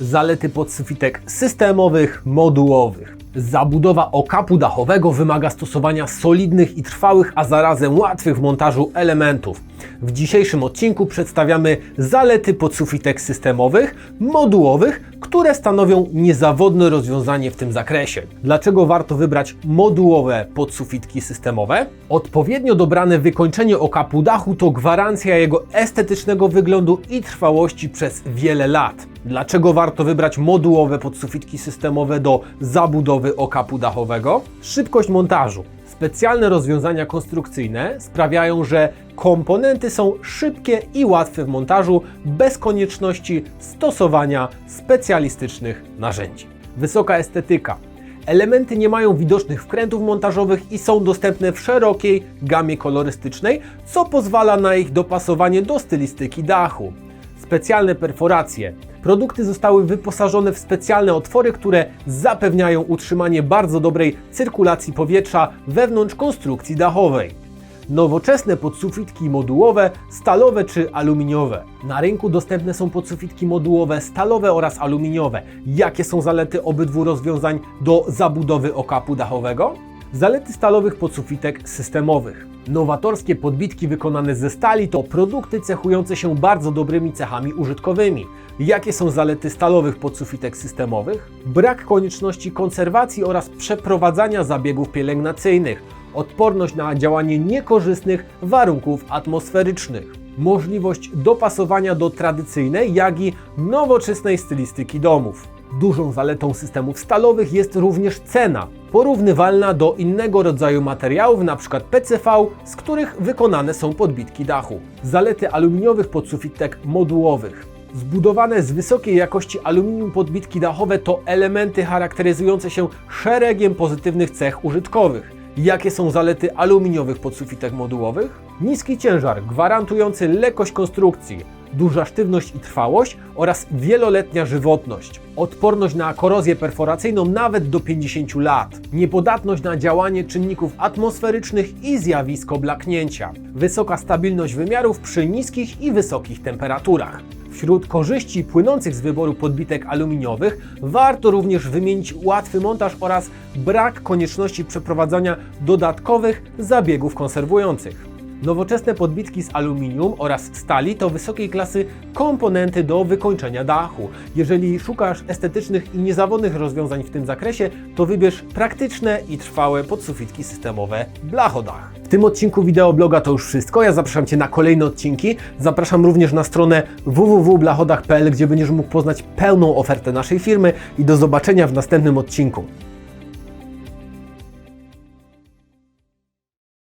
Zalety podsufitek systemowych, modułowych. Zabudowa okapu dachowego wymaga stosowania solidnych i trwałych, a zarazem łatwych w montażu elementów. W dzisiejszym odcinku przedstawiamy zalety podsufitek systemowych, modułowych, które stanowią niezawodne rozwiązanie w tym zakresie. Dlaczego warto wybrać modułowe podsufitki systemowe? Odpowiednio dobrane wykończenie okapu dachu to gwarancja jego estetycznego wyglądu i trwałości przez wiele lat. Dlaczego warto wybrać modułowe podsufitki systemowe do zabudowy okapu dachowego? Szybkość montażu. Specjalne rozwiązania konstrukcyjne sprawiają, że komponenty są szybkie i łatwe w montażu bez konieczności stosowania specjalistycznych narzędzi. Wysoka estetyka. Elementy nie mają widocznych wkrętów montażowych i są dostępne w szerokiej gamie kolorystycznej, co pozwala na ich dopasowanie do stylistyki dachu. Specjalne perforacje. Produkty zostały wyposażone w specjalne otwory, które zapewniają utrzymanie bardzo dobrej cyrkulacji powietrza wewnątrz konstrukcji dachowej. Nowoczesne podsufitki modułowe, stalowe czy aluminiowe. Na rynku dostępne są podsufitki modułowe, stalowe oraz aluminiowe. Jakie są zalety obydwu rozwiązań do zabudowy okapu dachowego? Zalety stalowych podsufitek systemowych. Nowatorskie podbitki wykonane ze stali to produkty cechujące się bardzo dobrymi cechami użytkowymi. Jakie są zalety stalowych podsufitek systemowych? Brak konieczności konserwacji oraz przeprowadzania zabiegów pielęgnacyjnych, odporność na działanie niekorzystnych warunków atmosferycznych, możliwość dopasowania do tradycyjnej, jak i nowoczesnej stylistyki domów. Dużą zaletą systemów stalowych jest również cena, porównywalna do innego rodzaju materiałów, np. PCV, z których wykonane są podbitki dachu. Zalety aluminiowych podsufitek modułowych. Zbudowane z wysokiej jakości aluminium podbitki dachowe to elementy charakteryzujące się szeregiem pozytywnych cech użytkowych. Jakie są zalety aluminiowych podsufitek modułowych? Niski ciężar gwarantujący lekkość konstrukcji, duża sztywność i trwałość oraz wieloletnia żywotność. Odporność na korozję perforacyjną nawet do 50 lat. Niepodatność na działanie czynników atmosferycznych i zjawisko blaknięcia. Wysoka stabilność wymiarów przy niskich i wysokich temperaturach. Wśród korzyści płynących z wyboru podbitek aluminiowych warto również wymienić łatwy montaż oraz brak konieczności przeprowadzania dodatkowych zabiegów konserwujących. Nowoczesne podbitki z aluminium oraz stali to wysokiej klasy komponenty do wykończenia dachu. Jeżeli szukasz estetycznych i niezawodnych rozwiązań w tym zakresie, to wybierz praktyczne i trwałe podsufitki systemowe Blachodach. W tym odcinku wideobloga to już wszystko. Ja zapraszam Cię na kolejne odcinki. Zapraszam również na stronę www.blachodach.pl, gdzie będziesz mógł poznać pełną ofertę naszej firmy i do zobaczenia w następnym odcinku.